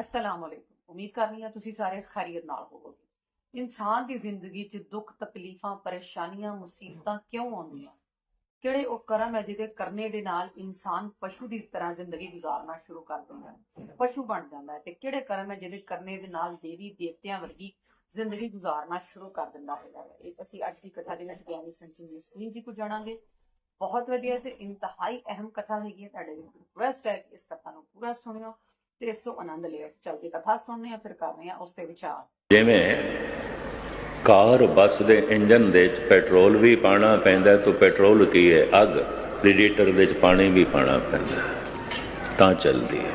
ਅਸਲਾਮ ਵਾਲੇਕੁਮ ਉਮੀਦ ਕਰਨੀ ਆ ਤੁਸੀਂ ਸਾਰੇ ਖੈਰੀਅਤ ਨਾਲ ਹੋਵੋਗੇ। ਇਨਸਾਨ ਦੀ ਜ਼ਿੰਦਗੀ 'ਚ ਦੁੱਖ, ਤਕਲੀਫਾਂ, ਪਰੇਸ਼ਾਨੀਆਂ, ਮੁਸੀਬਤਾਂ ਕਿਉਂ ਆਉਂਦੀਆਂ? ਕਿਹੜੇ ਉਹ ਕਰਮ ਹੈ ਜਿਹਦੇ ਕਰਨੇ ਦੇ ਨਾਲ ਇਨਸਾਨ ਪਸ਼ੂ ਦੀ ਤਰ੍ਹਾਂ ਜ਼ਿੰਦਗੀ ਗੁਜ਼ਾਰਨਾ ਸ਼ੁਰੂ ਕਰ ਦਿੰਦਾ ਹੈ? ਪਸ਼ੂ ਬਣ ਜਾਂਦਾ ਹੈ ਤੇ ਕਿਹੜੇ ਕਰਮ ਹੈ ਜਿਹਦੇ ਕਰਨੇ ਦੇ ਨਾਲ ਦੇਵੀ ਦੇਵਤਿਆਂ ਵਰਗੀ ਜ਼ਿੰਦਗੀ ਗੁਜ਼ਾਰਨਾ ਸ਼ੁਰੂ ਕਰ ਦਿੰਦਾ ਹੈਗਾ ਇਹ ਅਸੀਂ ਅੱਜ ਦੀ ਕਥਾ ਦੇ ਵਿੱਚ ਗਿਆਨੀ ਸੰਚਿਤ ਸਿੰਘ ਜੀ ਕੋ ਜਾਣਾਂਗੇ ਬਹੁਤ ਵਧੀਆ ਤੇ ਇੰਤਹਾਈ ਅਹਿਮ ਕਥਾ ਹੈਗੀ ਹੈ। ਤੁਹਾਡੇ ਲਈ ਰਿਕੁਐਸਟ ਹੈ ਕਿ ਇਸ ਕਥਾ ਨੂੰ ਪੂਰਾ ਸੁਣਿਓ। ਤੇ ਇਸ ਤੋਂ ਆਨੰਦ ਲਿਓ ਚੱਲ ਕਥਾ ਸੁਣਨੇ ਆ ਫਿਰ ਕਰਨੇ ਆ ਉਸ ਤੇ ਵਿਚਾਰ। ਜਿਵੇਂ ਕਾਰ, ਬੱਸ ਦੇ ਇੰਜਨ ਦੇ ਵਿੱਚ ਪੈਟਰੋਲ ਵੀ ਪਾਣਾ ਪੈਂਦਾ, ਤਾਂ ਪੈਟਰੋਲ ਕੀ ਹੈ? ਅੱਗ, ਰੇਡੀਏਟਰ ਵਿੱਚ ਪਾਣੀ ਵੀ ਪਾਣਾ ਪੈਂਦਾ, ਤਾਂ ਚੱਲਦੀ ਹੈ।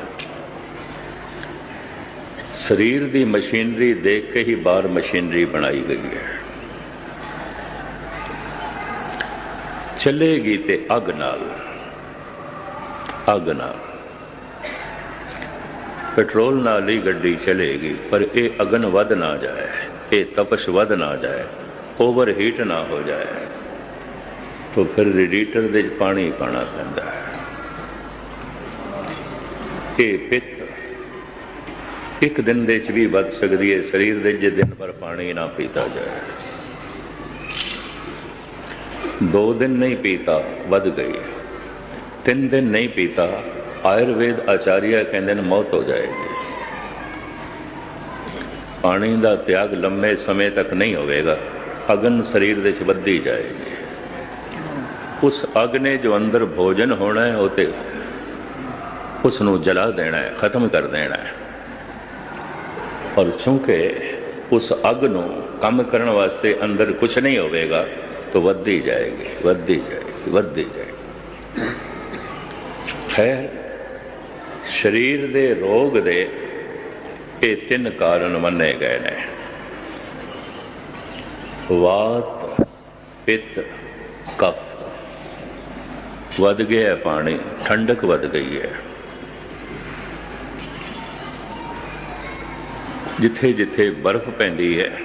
ਸਰੀਰ ਦੀ ਮਸ਼ੀਨਰੀ ਦੇਖ ਕੇ ਹੀ ਬਾਹਰ ਮਸ਼ੀਨਰੀ ਬਣਾਈ ਗਈ ਹੈ। ਚੱਲੇਗੀ ਤੇ ਅੱਗ ਨਾਲ ਅੱਗ ਨਾਲ। ਪੈਟਰੋਲ ਨਾਲ ਹੀ ਗੱਡੀ ਚਲੇਗੀ, ਪਰ ਇਹ ਅਗਨ ਵੱਧ ਨਾ ਜਾਏ, ਇਹ ਤਪਸ਼ ਵੱਧ ਨਾ ਜਾਏ ਓਵਰ ਹੀਟ ਨਾ ਹੋ ਜਾਏ। ਤਾਂ ਫਿਰ ਰੇਡੀਏਟਰ ਦੇ ਵਿੱਚ ਪਾਣੀ ਪਾਣਾ ਪੈਂਦਾ ਹੈ। ਇਹ ਪਿੱਤ ਇੱਕ ਦਿਨ ਦੇ ਵਿੱਚ ਵੀ ਵੱਧ ਸਕਦੀ ਹੈ, ਸਰੀਰ ਦੇ ਜੇ ਦਿਨ ਭਰ ਪਾਣੀ ਨਾ ਪੀਤਾ ਜਾਏ। ਦੋ ਦਿਨ ਨਹੀਂ ਪੀਤਾ, ਵੱਧ ਗਈ। ਤਿੰਨ ਦਿਨ ਨਹੀਂ ਪੀਤਾ ਆਯੁਰਵੇਦ ਆਚਾਰੀਆ ਕਹਿੰਦੇ ਨੇ ਮੌਤ ਹੋ ਜਾਏਗੀ। ਪਾਣੀ ਦਾ ਤਿਆਗ ਲੰਮੇ ਸਮੇਂ ਤੱਕ ਨਹੀਂ ਹੋਵੇਗਾ। ਅਗਨ ਸਰੀਰ ਦੇ ਵਿੱਚ ਵੱਧਦੀ ਜਾਏਗੀ। ਉਸ ਅਗ ਨੇ ਜੋ ਅੰਦਰ ਭੋਜਨ ਹੋਣਾ ਹੈ, ਉਹ ਤੇ ਉਸ ਨੂੰ ਜਲਾ ਦੇਣਾ ਹੈ, ਖਤਮ ਕਰ ਦੇਣਾ ਹੈ। ਔਰ ਚੂੰਕਿ ਉਸ ਅਗ ਨੂੰ ਕੰਮ ਕਰਨ ਵਾਸਤੇ ਅੰਦਰ ਕੁਝ ਨਹੀਂ ਹੋਵੇਗਾ, ਤਾਂ ਵੱਧਦੀ ਜਾਏਗੀ ਵੱਧਦੀ ਜਾਏਗੀ ਵੱਧਦੀ ਜਾਏਗੀ। ਖੈਰ ਸਰੀਰ ਦੇ ਰੋਗ ਦੇ ਇਹ ਤਿੰਨ ਕਾਰਨ ਮੰਨੇ ਗਏ ਨੇ। ਵਾਤ, ਪਿੱਤ, ਕਫ। ਵੱਧ ਗਿਆ ਪਾਣੀ, ਠੰਡਕ ਵੱਧ ਗਈ ਹੈ। ਜਿੱਥੇ ਜਿੱਥੇ ਬਰਫ਼ ਪੈਂਦੀ ਹੈ,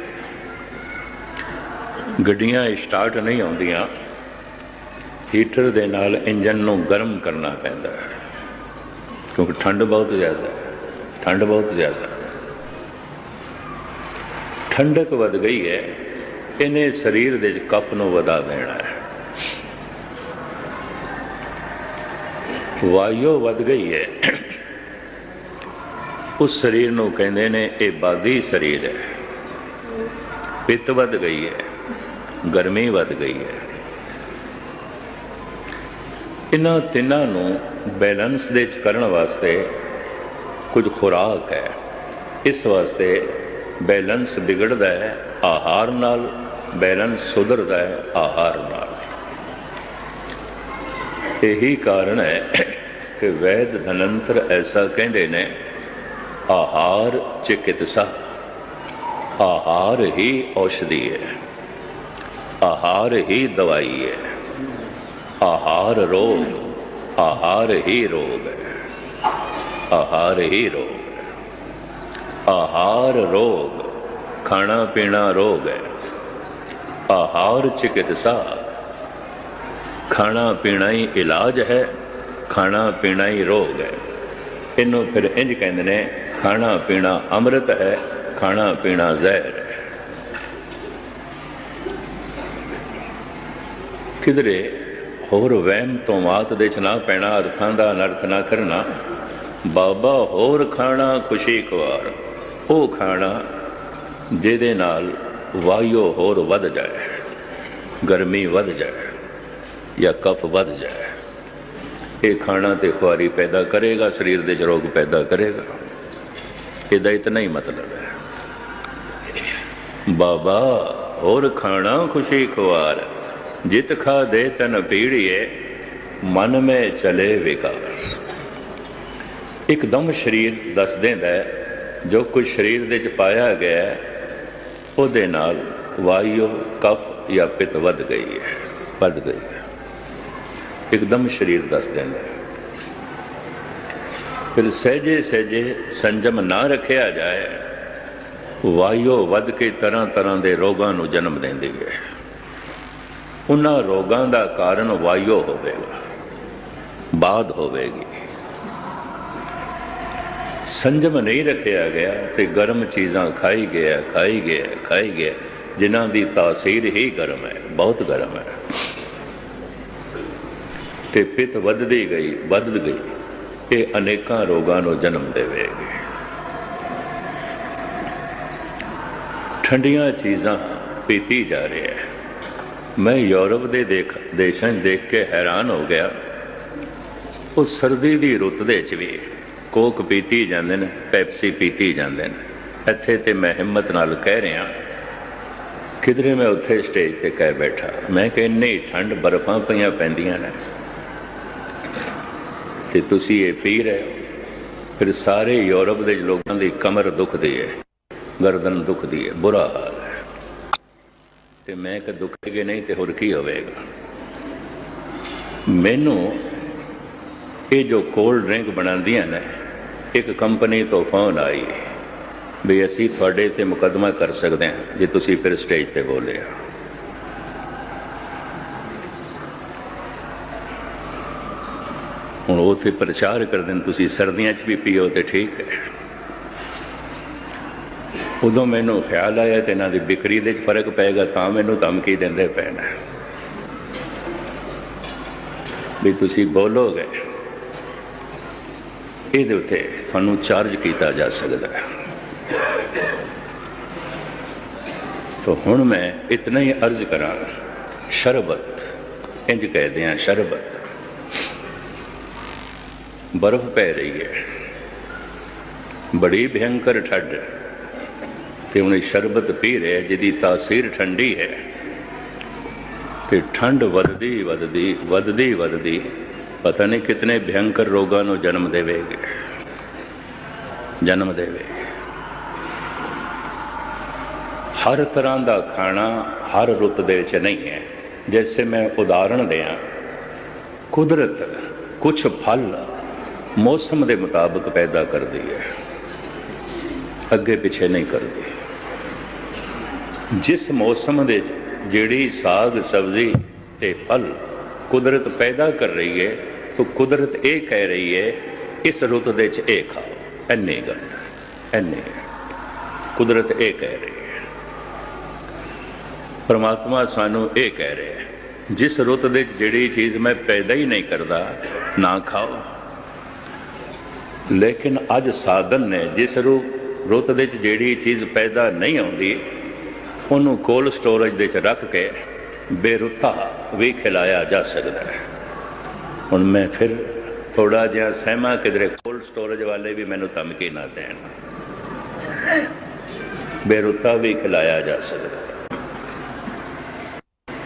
ਗੱਡੀਆਂ ਸਟਾਰਟ ਨਹੀਂ ਆਉਂਦੀਆਂ, ਹੀਟਰ ਦੇ ਨਾਲ ਇੰਜਨ ਨੂੰ ਗਰਮ ਕਰਨਾ ਪੈਂਦਾ ਹੈ। ਕਿਉਂਕਿ ਠੰਡ ਬਹੁਤ ਜ਼ਿਆਦਾ ਹੈ। ਠੰਡ ਬਹੁਤ ਜ਼ਿਆਦਾ ਠੰਡਕ ਵੱਧ ਗਈ ਹੈ, ਇਹਨੇ ਸਰੀਰ ਦੇ ਕੱਪ ਨੂੰ ਵਧਾ ਦੇਣਾ ਹੈ। ਵਾਯੂ ਵੱਧ ਗਈ ਹੈ। ਉਸ ਸਰੀਰ ਨੂੰ ਕਹਿੰਦੇ ਨੇ ਇਹ ਬਾਦੀ ਸਰੀਰ ਹੈ। ਪਿੱਤ ਵੱਧ ਗਈ ਹੈ, ਗਰਮੀ ਵੱਧ ਗਈ ਹੈ। ਇਹਨਾਂ ਤਿੰਨਾਂ ਨੂੰ ਬੈਲੈਂਸ ਦੇ ਵਿੱਚ ਕਰਨ ਵਾਸਤੇ ਕੁਝ ਖੁਰਾਕ ਹੈ। ਇਸ ਵਾਸਤੇ ਬੈਲੈਂਸ ਵਿਗੜਦਾ ਹੈ, ਆਹਾਰ ਨਾਲ ਬੈਲੈਂਸ ਸੁਧਰਦਾ ਹੈ, ਆਹਾਰ ਨਾਲ। ਇਹੀ ਕਾਰਨ ਹੈ ਕਿ ਵੈਦ ਧਨੰਤਰ ਐਸਾ ਕਹਿੰਦੇ ਨੇ, ਆਹਾਰ ਚਿਕਿਤਸਾ। ਆਹਾਰ ਹੀ ਔਸ਼ਧੀ ਹੈ। ਆਹਾਰ ਹੀ ਦਵਾਈ ਹੈ। ਆਹਾਰ ਰੋਗ, ਆਹਾਰ ਹੀ ਰੋਗ ਹੈ। ਆਹਾਰ ਹੀ ਰੋਗ ਹੈ। ਆਹਾਰ ਰੋਗ, ਖਾਣਾ ਪੀਣਾ ਰੋਗ ਹੈ। ਆਹਾਰ ਚਿਕਿਤਸਾ, ਖਾਣਾ ਪੀਣਾ ਹੀ ਇਲਾਜ ਹੈ, ਖਾਣਾ ਪੀਣਾ ਹੀ ਰੋਗ ਹੈ। ਇਹਨੂੰ ਫਿਰ ਇੰਜ ਕਹਿੰਦੇ ਨੇ, ਖਾਣਾ ਪੀਣਾ ਅੰਮ੍ਰਿਤ ਹੈ, ਖਾਣਾ ਪੀਣਾ ਜ਼ਹਿਰ ਹੈ। ਕਿਧਰੇ ਹੋਰ ਵਹਿਮ ਤੋਂ ਮਾਤ ਦੇ ਚ ਨਾ ਪੈਣਾ, ਅਰਥਾਂ ਦਾ ਅਨਰਥ ਨਾ ਕਰਨਾ ਬਾਬਾ ਹੋਰ ਖਾਣਾ, ਖੁਸ਼ੀ ਕੁਆਰ ਉਹ ਖਾਣਾ ਜਿਹਦੇ ਨਾਲ ਵਾਯੂ ਹੋਰ ਵੱਧ ਜਾਏ, ਗਰਮੀ ਵੱਧ ਜਾਏ ਜਾਂ ਕਫ ਵੱਧ ਜਾਏ। ਇਹ ਖਾਣਾ ਤੇ ਖੁਆਰੀ ਪੈਦਾ ਕਰੇਗਾ, ਸਰੀਰ ਦੇ ਚ ਰੋਗ ਪੈਦਾ ਕਰੇਗਾ। ਇਹਦਾ ਇਤਨਾ ਹੀ ਮਤਲਬ ਹੈ। ਬਾਬਾ ਹੋਰ ਖਾਣਾ, ਖੁਸ਼ੀ ਖੁਆਰ ਜਿਤ ਖਾ ਦੇ ਤਨ ਪੀੜੀਏ, ਮਨ ਮੇ ਚਲੇ ਵਿਕਾਰ। ਇੱਕਦਮ ਸਰੀਰ ਦੱਸ ਦਿੰਦਾ ਜੋ ਕੁਝ ਸਰੀਰ ਦੇ ਚ ਪਾਇਆ ਗਿਆ ਉਹਦੇ ਨਾਲ ਵਾਯੂ, ਕਫ ਜਾਂ ਪਿਤ ਵੱਧ ਗਈ ਹੈ, ਵੱਧ ਗਈ ਹੈ। ਇੱਕਦਮ ਸਰੀਰ ਦੱਸ ਦਿੰਦਾ ਫਿਰ ਸਹਿਜੇ ਸਹਿਜੇ ਸੰਜਮ ਨਾ ਰੱਖਿਆ ਜਾਏ, ਵਾਯੂ ਵੱਧ ਕੇ ਤਰ੍ਹਾਂ ਤਰ੍ਹਾਂ ਦੇ ਰੋਗਾਂ ਨੂੰ ਜਨਮ ਦਿੰਦੀ ਹੈ। ਉਹਨਾਂ ਰੋਗਾਂ ਦਾ ਕਾਰਨ ਵਾਯੋ ਹੋਵੇਗਾ ਬਾਦ ਹੋਵੇਗੀ। ਸੰਜਮ ਨਹੀਂ ਰੱਖਿਆ ਗਿਆ ਤੇ ਗਰਮ ਚੀਜ਼ਾਂ ਖਾਈ ਗਿਆ ਖਾਈ ਗਿਆ ਖਾਈ ਗਿਆ, ਜਿਨ੍ਹਾਂ ਦੀ ਤਾਸੀਰ ਹੀ ਗਰਮ ਹੈ, ਬਹੁਤ ਗਰਮ ਹੈ। ਤੇ ਪਿਤ ਵੱਧਦੀ ਗਈ, ਵੱਧ ਗਈ, ਇਹ ਅਨੇਕਾਂ ਰੋਗਾਂ ਨੂੰ ਜਨਮ ਦੇਵੇਗੀ। ਠੰਡੀਆਂ ਚੀਜ਼ਾਂ ਪੀਤੀ ਜਾ ਰਹੀ ਹੈ। ਮੈਂ ਯੂਰਪ ਦੇ ਦੇਖ, ਦੇਸ਼ਾਂ 'ਚ ਦੇਖ ਕੇ ਹੈਰਾਨ ਹੋ ਗਿਆ। ਉਹ ਸਰਦੀ ਦੀ ਰੁੱਤ ਦੇ ਵਿੱਚ ਵੀ ਕੋਕ ਪੀਤੀ ਜਾਂਦੇ ਨੇ, ਪੈਪਸੀ ਪੀਤੀ ਜਾਂਦੇ ਨੇ। ਇੱਥੇ ਤੇ ਮੈਂ ਹਿੰਮਤ ਨਾਲ ਕਹਿ ਰਿਹਾ, ਕਿਧਰੇ ਮੈਂ ਉੱਥੇ ਸਟੇਜ ਤੇ ਕਹਿ ਬੈਠਾ। ਮੈਂ ਕਿ ਇੰਨੀ ਠੰਡ ਬਰਫਾਂ ਪਈਆਂ ਪੈਂਦੀਆਂ ਨੇ। ਤੇ ਤੁਸੀਂ ਇਹ ਪੀ ਰਹੇ ਹੋ। ਫਿਰ ਸਾਰੇ ਯੂਰਪ ਦੇ ਲੋਕਾਂ ਦੀ ਕਮਰ ਦੁਖਦੀ ਹੈ, ਗਰਦਨ ਦੁਖਦੀ ਹੈ, ਬੁਰਾ ਹਾਲ। ਤੇ ਮੈਂ ਕਿ ਦੁਖੇਗੇ ਨਹੀਂ ਤੇ ਹੋਰ ਕੀ ਹੋਵੇਗਾ? ਮੈਨੂੰ ਇਹ ਜੋ ਕੋਲਡ ਡਰਿੰਕ ਬਣਾਉਂਦੀਆਂ ਨੇ, ਇੱਕ ਕੰਪਨੀ ਤੋਂ ਫੋਨ ਆਈ ਵੀ ਅਸੀਂ ਤੁਹਾਡੇ ਤੇ ਮੁਕੱਦਮਾ ਕਰ ਸਕਦੇ ਹਾਂ, ਜੇ ਤੁਸੀਂ ਫਿਰ ਸਟੇਜ ਤੇ ਬੋਲਿਆ ਹੁਣ ਉਹ ਉੱਥੇ ਪ੍ਰਚਾਰ ਕਰਦੇ ਨੇ, ਤੁਸੀਂ ਸਰਦੀਆਂ 'ਚ ਵੀ ਪੀਓ ਤੇ ਠੀਕ ਹੈ। ਉਦੋਂ ਮੈਨੂੰ ਖਿਆਲ ਆਇਆ ਤੇ ਇਹਨਾਂ ਦੀ ਵਿਕਰੀ ਦੇ 'ਚ ਫ਼ਰਕ ਪਏਗਾ ਤਾਂ ਮੈਨੂੰ ਧਮਕੀ ਦਿੰਦੇ ਪੈਣਾ। ਵੀ ਤੁਸੀਂ ਬੋਲੋਗੇ, ਇਹਦੇ ਉੱਤੇ ਤੁਹਾਨੂੰ ਚਾਰਜ ਕੀਤਾ ਜਾ ਸਕਦਾ ਹੈ। ਤੋ ਹੁਣ ਮੈਂ ਇਤਨਾ ਹੀ ਅਰਜ਼ ਕਰਾਂ ਸ਼ਰਬਤ, ਇੰਜ ਕਹਦੇ ਆ, ਸ਼ਰਬਤ। ਬਰਫ਼ ਪੈ ਰਹੀ ਹੈ। ਬੜੀ ਭਿਆਨਕ ਠੰਡ ਤੇ ਉਹਨੇ ਸ਼ਰਬਤ ਪੀ ਰਿਹਾ ਜਿਹਦੀ ਤਾਸੀਰ ਠੰਡੀ ਹੈ। ਤੇ ਠੰਡ ਵੱਧਦੀ ਵੱਧਦੀ ਵੱਧਦੀ ਵੱਧਦੀ। ਪਤਾ ਨਹੀਂ ਕਿਤਨੇ ਭਿਆਨਕ ਰੋਗਾਂ ਨੂੰ ਜਨਮ ਦੇਵੇਗੀ। ਜਨਮ ਦੇਵੇਗੀ ਹਰ ਤਰ੍ਹਾਂ ਦਾ ਖਾਣਾ ਹਰ ਰੁੱਤ ਦੇ ਵਿੱਚ ਨਹੀਂ ਹੈ। ਜੈਸੇ ਮੈਂ ਉਦਾਹਰਣ ਦਿਆਂ, ਕੁਦਰਤ ਕੁਝ ਫਲ ਮੌਸਮ ਦੇ ਮੁਤਾਬਕ ਪੈਦਾ ਕਰਦੀ ਹੈ। ਅੱਗੇ ਪਿੱਛੇ ਨਹੀਂ ਕਰਦੀ। ਜਿਸ ਮੌਸਮ ਦੇ ਵਿੱਚ ਜਿਹੜੀ ਸਾਗ, ਸਬਜ਼ੀ ਤੇ ਫਲ ਕੁਦਰਤ ਪੈਦਾ ਕਰ ਰਹੀ ਹੈ ਤਾਂ ਕੁਦਰਤ ਇਹ ਕਹਿ ਰਹੀ ਹੈ ਇਸ ਰੁੱਤ ਦੇ ਵਿੱਚ ਇਹ ਖਾਓ ਐਨੇ ਗੱਲ, ਐਨੇ। ਕੁਦਰਤ ਇਹ ਕਹਿ ਰਹੀ ਹੈ ਪਰਮਾਤਮਾ ਸਾਨੂੰ ਇਹ ਕਹਿ ਰਿਹਾ ਹੈ, ਜਿਸ ਰੁੱਤ ਦੇ ਵਿੱਚ ਜਿਹੜੀ ਚੀਜ਼ ਮੈਂ ਪੈਦਾ ਹੀ ਨਹੀਂ ਕਰਦਾ, ਨਾ ਖਾਓ। ਲੇਕਿਨ ਅੱਜ ਸਾਧਨ ਨੇ ਜਿਸ ਰੂ, ਰੁੱਤ ਦੇ ਵਿੱਚ ਜਿਹੜੀ ਚੀਜ਼ ਪੈਦਾ ਨਹੀਂ ਆਉਂਦੀ ਉਹਨੂੰ ਕੋਲ ਸਟੋਰੇਜ ਦੇ ਵਿੱਚ ਰੱਖ ਕੇ ਬੇਰੁੱਤਾ ਵੀ ਖਿਲਾਇਆ ਜਾ ਸਕਦਾ ਹੈ। ਹੁਣ ਮੈਂ ਫਿਰ ਥੋੜਾ ਜਿਹਾ ਸਹਿਮਾ ਕਿਧਰੇ ਕੋਲ ਸਟੋਰੇਜ ਵਾਲੇ ਵੀ ਮੈਨੂੰ ਧਮਕੀ ਨਾ ਦੇਣ। ਬੇਰੁੱਤਾ ਵੀ ਖਿਲਾਇਆ ਜਾ ਸਕਦਾ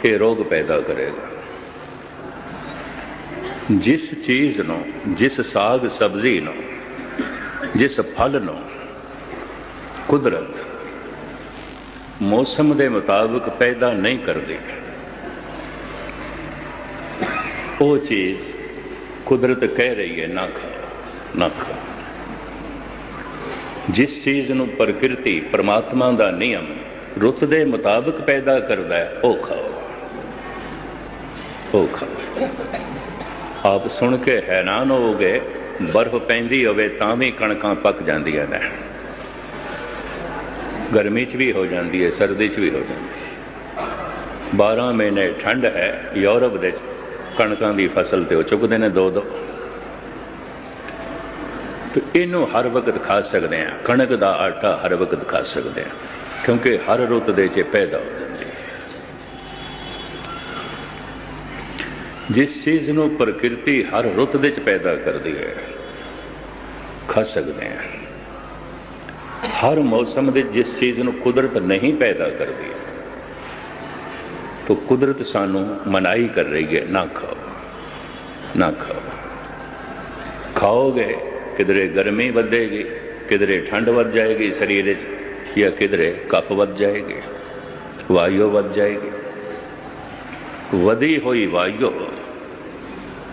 ਇਹ ਰੋਗ ਪੈਦਾ ਕਰੇਗਾ। ਜਿਸ ਚੀਜ਼ ਨੂੰ, ਜਿਸ ਸਾਗ ਸਬਜ਼ੀ ਨੂੰ, ਜਿਸ ਫਲ ਨੂੰ ਕੁਦਰਤ ਮੌਸਮ ਦੇ ਮੁਤਾਬਕ ਪੈਦਾ ਨਹੀਂ ਕਰਦੀ। ਉਹ ਚੀਜ਼ ਕੁਦਰਤ ਕਹਿ ਰਹੀ ਹੈ, ਨਾ ਖਾਓ ਨਾ ਖਾਓ ਜਿਸ ਚੀਜ਼ ਨੂੰ ਪ੍ਰਕਿਰਤੀ ਪ੍ਰਮਾਤਮਾ ਦਾ ਨਿਯਮ ਰੁੱਤ ਦੇ ਮੁਤਾਬਕ ਪੈਦਾ ਕਰਦਾ ਹੈ, ਉਹ ਖਾਓ। ਉਹ ਖਾਓ। ਆਪ ਸੁਣ ਕੇ ਹੈਰਾਨ ਹੋਵੋਗੇ, ਬਰਫ਼ ਪੈਂਦੀ ਹੋਵੇ ਤਾਂ ਵੀ ਕਣਕਾਂ ਪੱਕ ਜਾਂਦੀਆਂ ਨੇ। ਗਰਮੀ 'ਚ ਵੀ ਹੋ ਜਾਂਦੀ ਹੈ, ਸਰਦੀ 'ਚ ਵੀ ਹੋ ਜਾਂਦੀ ਹੈ। 12 ਮਹੀਨੇ ਠੰਡ ਹੈ, ਯੂਰਪ ਦੇ ਕਣਕਾਂ ਦੀ ਫਸਲ ਤੇ ਉਹ ਚੁੱਕਦੇ ਨੇ ਦੋ ਦੋ। ਤੇ ਇਹਨੂੰ ਹਰ ਵਕਤ ਖਾ ਸਕਦੇ ਆ ਕਣਕ ਦਾ ਆਟਾ ਹਰ ਵਕਤ ਖਾ ਸਕਦੇ ਆ ਕਿਉਂਕਿ ਹਰ ਰੁੱਤ ਦੇ 'ਚ ਪੈਦਾ ਹੋ ਜਾਂਦੀ ਹੈ। ਜਿਸ ਚੀਜ਼ ਨੂੰ ਪ੍ਰਕਿਰਤੀ ਹਰ ਰੁੱਤ ਦੇ 'ਚ ਪੈਦਾ ਕਰਦੀ ਹੈ, ਖਾ ਸਕਦੇ ਆ ਹਰ ਮੌਸਮ ਦੇ ਜਿਸ ਚੀਜ਼ ਨੂੰ ਕੁਦਰਤ ਨਹੀਂ ਪੈਦਾ ਕਰਦੀ, ਤਾਂ ਕੁਦਰਤ ਸਾਨੂੰ ਮਨਾਈ ਕਰ ਰਹੀ ਹੈ, ਨਾ ਖਾਓ ਨਾ ਖਾਓ। ਖਾਓਗੇ, ਕਿਧਰੇ ਗਰਮੀ ਵਧੇਗੀ, ਕਿਧਰੇ ਠੰਡ ਵੱਧ ਜਾਏਗੀ ਸਰੀਰ ਵਿੱਚ, ਜਾਂ ਕਿਧਰੇ ਕਫ ਵੱਧ ਜਾਏਗੀ, ਵਾਯੂ ਵੱਧ ਜਾਏਗੀ। ਵਧੀ ਹੋਈ ਵਾਯੂ,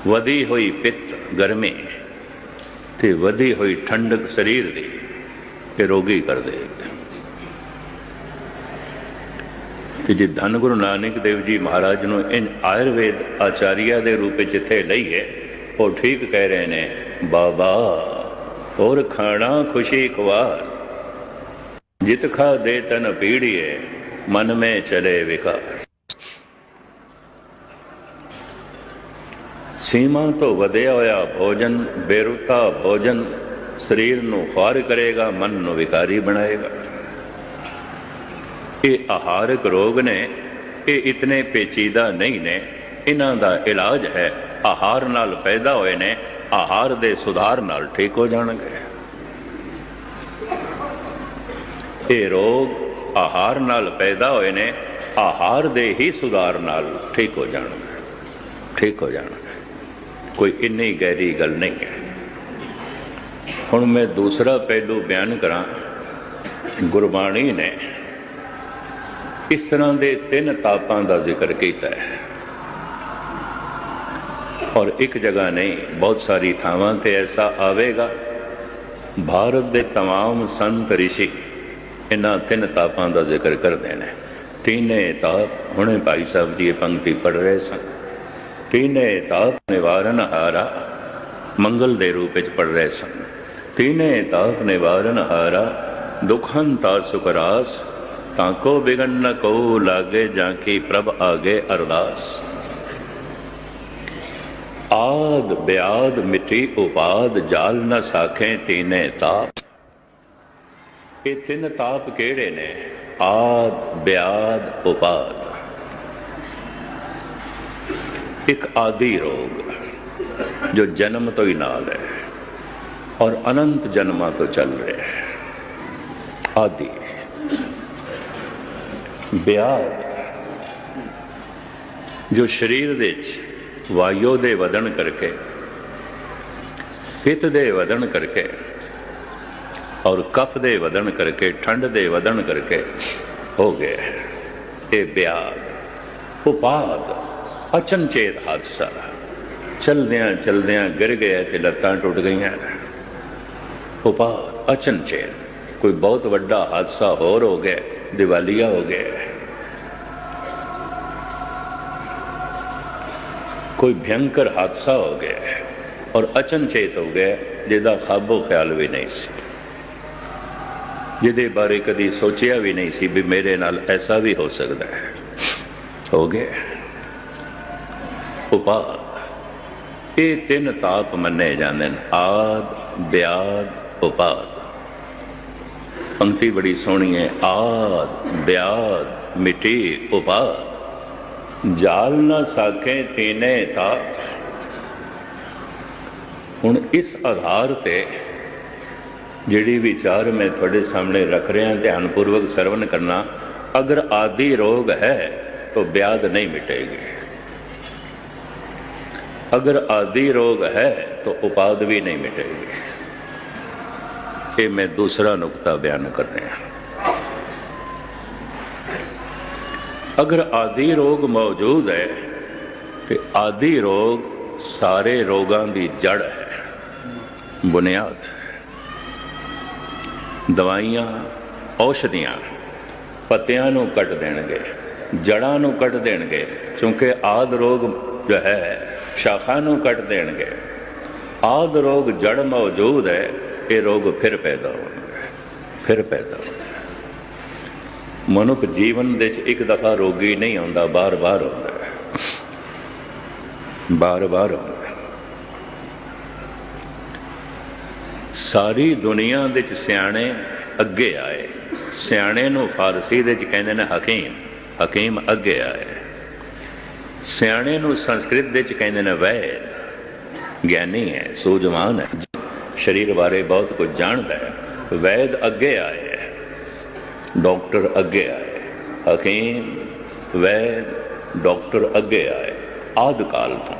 ਵਧੀ ਹੋਈ ਪਿੱਤ ਗਰਮੀ, ਤੇ ਵਧੀ ਹੋਈ ਠੰਡਕ ਸਰੀਰ ਦੀ ਤੇ ਰੋਗੀ ਕਰ ਦੇਗੀ ਤੇ ਜੇ ਧੰਨ ਗੁਰੂ ਨਾਨਕ ਦੇਵ ਜੀ ਮਹਾਰਾਜ ਨੂੰ ਇਨ ਆਯੁਰਵੇਦ ਆਚਾਰੀਆ ਦੇ ਰੂਪ ਵਿੱਚ ਇੱਥੇ ਲਈਏ ਉਹ ਠੀਕ ਕਹਿ ਰਹੇ ਨੇ, ਬਾਬਾ, ਹੋਰ ਖਾਣਾ ਖੁਸ਼ੀ ਖਵਾਰ। ਜਿਤ ਖਾ ਦੇ ਤਨ ਪੀੜੀਏ, ਮਨ ਮੇ ਚਲੇ ਵਿਕਾਰ। ਸੀਮਾ ਤੋਂ ਵਧਿਆ ਹੋਇਆ ਭੋਜਨ, ਬੇਰੁਤਾ ਭੋਜਨ ਸਰੀਰ ਨੂੰ ਖਾਰ ਕਰੇਗਾ, ਮਨ ਨੂੰ ਵਿਕਾਰੀ ਬਣਾਏਗਾ। ਇਹ ਆਹਾਰਕ ਰੋਗ ਨੇ, ਇਹ ਇਤਨੇ ਪੇਚੀਦਾ ਨਹੀਂ ਨੇ। ਇਹਨਾਂ ਦਾ ਇਲਾਜ ਹੈ, ਆਹਾਰ ਨਾਲ ਪੈਦਾ ਹੋਏ ਨੇ, ਆਹਾਰ ਦੇ ਸੁਧਾਰ ਨਾਲ ਠੀਕ ਹੋ ਜਾਣਗੇ। ਇਹ ਰੋਗ ਆਹਾਰ ਨਾਲ ਪੈਦਾ ਹੋਏ ਨੇ, ਆਹਾਰ ਦੇ ਹੀ ਸੁਧਾਰ ਨਾਲ ਠੀਕ ਹੋ ਜਾਣਗੇ। ਠੀਕ ਹੋ ਜਾਣਗੇ। ਕੋਈ ਇੰਨੀ ਗਹਿਰੀ ਗੱਲ ਨਹੀਂ ਹੈ। ਹੁਣ ਮੈਂ ਦੂਸਰਾ ਪਹਿਲੂ ਬਿਆਨ ਕਰਾਂ ਗੁਰਬਾਣੀ ਨੇ ਇਸ ਤਰ੍ਹਾਂ ਦੇ ਤਿੰਨ ਤਾਪਾਂ ਦਾ ਜ਼ਿਕਰ ਕੀਤਾ ਹੈ ਔਰ ਇੱਕ ਜਗ੍ਹਾ ਨਹੀਂ ਬਹੁਤ ਸਾਰੀ ਥਾਵਾਂ ਤੇ ਐਸਾ ਆਵੇਗਾ ਭਾਰਤ ਦੇ तमाम ਸੰਤ ਰਿਸ਼ੀ ਇਹਨਾਂ ਤਿੰਨ ਤਾਪਾਂ ਦਾ ਜ਼ਿਕਰ ਕਰਦੇ ਨੇ ਤੀਨੇ ਤਾਪ ਹੁਣੇ ਭਾਈ ਸਾਹਿਬ ਜੀ ਇਹ ਪੰਕਤੀ ਪੜ ਰਹੇ ਸਨ ਤੀਨੇ ਤਾਪ ਨਿਵਾਰਨ ਹਾਰਾ ਮੰਗਲ ਦੇ ਰੂਪ ਵਿੱਚ ਪੜ ਰਹੇ ਸਨ ਤੀਨੇ ਤਾਪ ਨਿਵਾਰਨ ਹਾਰਾ ਦੁਖਨ ਤਾ ਸੁਕਰਾਸ ਤਾਂ ਕੋ ਬਿਗਨ ਨ ਕੋ ਲਾਗੇ ਜਾਂ ਕੀ ਪ੍ਰਭ ਆਗੇ ਅਰਦਾਸ। ਆਦ ਬਿਆਦ ਮਿਟੀ ਉਪਾਦ, ਜਾਲ ਨ ਸਾਖੇ ਤੀਨੇ ਤਾਪ। ਇਹ ਤਿੰਨ ਤਾਪ ਕਿਹੜੇ ਨੇ? ਆਦ, ਬਿਆਦ, ਉਪਾਦ। ਇੱਕ ਆਦੀ ਰੋਗ, ਜੋ ਜਨਮ ਤੋਂ ਹੀ ਨਾਲ ਹੈ। ਔਰ ਅਨੰਤ ਜਨਮਾਂ ਤੋਂ ਚੱਲ ਰਿਹਾ ਹੈ। ਆਦੀ। ਬਿਆਦ ਜੋ ਸਰੀਰ ਦੇ ਵਿੱਚ ਵਾਯੂ ਦੇ ਵਧਣ ਕਰਕੇ, ਪਿੱਤ ਦੇ ਵਧਣ ਕਰਕੇ ਔਰ ਕਫ ਦੇ ਵਧਣ ਕਰਕੇ, ਠੰਡ ਦੇ ਵਧਣ ਕਰਕੇ ਹੋ ਗਿਆ ਇਹ ਵਿਆਹ, ਉਪਾਦ, ਅਚਨਚੇਤ ਹਾਦਸਾ। ਚਲਦਿਆਂ ਚਲਦਿਆਂ ਗਿਰ ਗਿਆ ਤੇ ਲੱਤਾਂ ਟੁੱਟ ਗਈਆਂ। ਉਪਾਦ ਅਚਨਚੇਤ ਕੋਈ ਬਹੁਤ ਵੱਡਾ ਹਾਦਸਾ ਹੋਰ ਹੋ ਗਿਆ, ਦੀਵਾਲੀਆ ਹੋ ਗਿਆ। ਕੋਈ ਭਿਆਨਕ ਹਾਦਸਾ ਹੋ ਗਿਆ ਔਰ ਅਚਨਚੇਤ ਹੋ ਗਿਆ, ਜਿਹਦਾ ਖਾਬੋ ਖਿਆਲ ਵੀ ਨਹੀਂ ਸੀ। ਜਿਹਦੇ ਬਾਰੇ ਕਦੀ ਸੋਚਿਆ ਵੀ ਨਹੀਂ ਸੀ ਵੀ ਮੇਰੇ ਨਾਲ ਐਸਾ ਵੀ ਹੋ ਸਕਦਾ ਹੈ। ਹੋ ਗਿਆ। ਉਪਾ ਇਹ ਤਿੰਨ ਤਾਪ ਮੰਨੇ ਜਾਂਦੇ ਨੇ, ਆਦ ਬਿਆਦ ਉਪਾਦ ਪੰਕਤੀ ਬੜੀ ਸੋਹਣੀ ਹੈ ਆਦ ਬਿਆਦ ਮਿਟੀ ਉਪਾਦ ਜਾਲ ਨਾ ਸਾਖੇ ਤੀਨੇ ਤਾ ਹੁਣ ਇਸ ਆਧਾਰ ਤੇ ਜਿਹੜੀ ਵਿਚਾਰ ਮੈਂ ਤੁਹਾਡੇ ਸਾਹਮਣੇ ਰੱਖ ਰਿਹਾ ਧਿਆਨਪੂਰਵਕ ਸਰਵਨ ਕਰਨਾ ਅਗਰ ਆਦੀ ਰੋਗ ਹੈ तो ब्याद नहीं मिटेगी अगर आदि रोग है तो उपाद भी नहीं मिटेगी ਇਹ ਮੈਂ ਦੂਸਰਾ ਨੁਕਤਾ ਬਿਆਨ ਕਰ ਰਿਹਾ ਅਗਰ ਆਦਿ ਰੋਗ ਮੌਜੂਦ ਹੈ, ਤੇ ਆਦਿ ਰੋਗ ਸਾਰੇ ਰੋਗਾਂ ਦੀ ਜੜ ਹੈ, ਬੁਨਿਆਦ ਹੈ। ਦਵਾਈਆਂ, ਔਸ਼ਧੀਆਂ ਪੱਤਿਆਂ ਨੂੰ ਕੱਟ ਦੇਣਗੇ ਜੜਾਂ ਨੂੰ ਕੱਟ ਦੇਣਗੇ, ਕਿਉਂਕਿ ਆਦ ਰੋਗ ਜੋ ਹੈ, ਸ਼ਾਖਾ ਨੂੰ ਕੱਟ ਦੇਣਗੇ। ਆਦ ਰੋਗ ਜੜ ਮੌਜੂਦ ਹੈ ਇਹ ਰੋਗ ਫਿਰ ਪੈਦਾ ਹੋਣਾ ਫਿਰ ਪੈਦਾ ਹੋਣਾ ਮਨੁੱਖ ਜੀਵਨ ਦੇ ਵਿੱਚ ਇੱਕ ਦਫਾ ਰੋਗੀ ਨਹੀਂ ਆਉਂਦਾ, ਬਾਰ-ਬਾਰ ਆਉਂਦਾ ਬਾਰ-ਬਾਰ ਹੁੰਦਾ ਸਾਰੀ ਦੁਨੀਆ ਦੇ ਵਿੱਚ ਸਿਆਣੇ ਅੱਗੇ ਆਏ। ਸਿਆਣੇ ਨੂੰ ਫਾਰਸੀ ਦੇ ਵਿੱਚ ਕਹਿੰਦੇ ਨੇ ਹਕੀਮ ਹਕੀਮ ਅੱਗੇ ਆਏ। ਸਿਆਣੇ ਨੂੰ ਸੰਸਕ੍ਰਿਤ ਦੇ ਵਿੱਚ ਕਹਿੰਦੇ ਨੇ ਵੈਦ, ਗਿਆਨੀ ਹੈ, ਸੂਝਵਾਨ ਹੈ। ਸਰੀਰ ਬਾਰੇ ਬਹੁਤ ਕੁਝ ਜਾਣਦਾ ਹੈ। ਵੈਦ ਅੱਗੇ ਆਏ ਹੈ। ਡਾਕਟਰ ਅੱਗੇ ਆਏ। ਹਕੀਮ ਵੈਦ, ਡਾਕਟਰ ਅੱਗੇ ਆਏ। ਆਦ ਕਾਲ ਤੋਂ।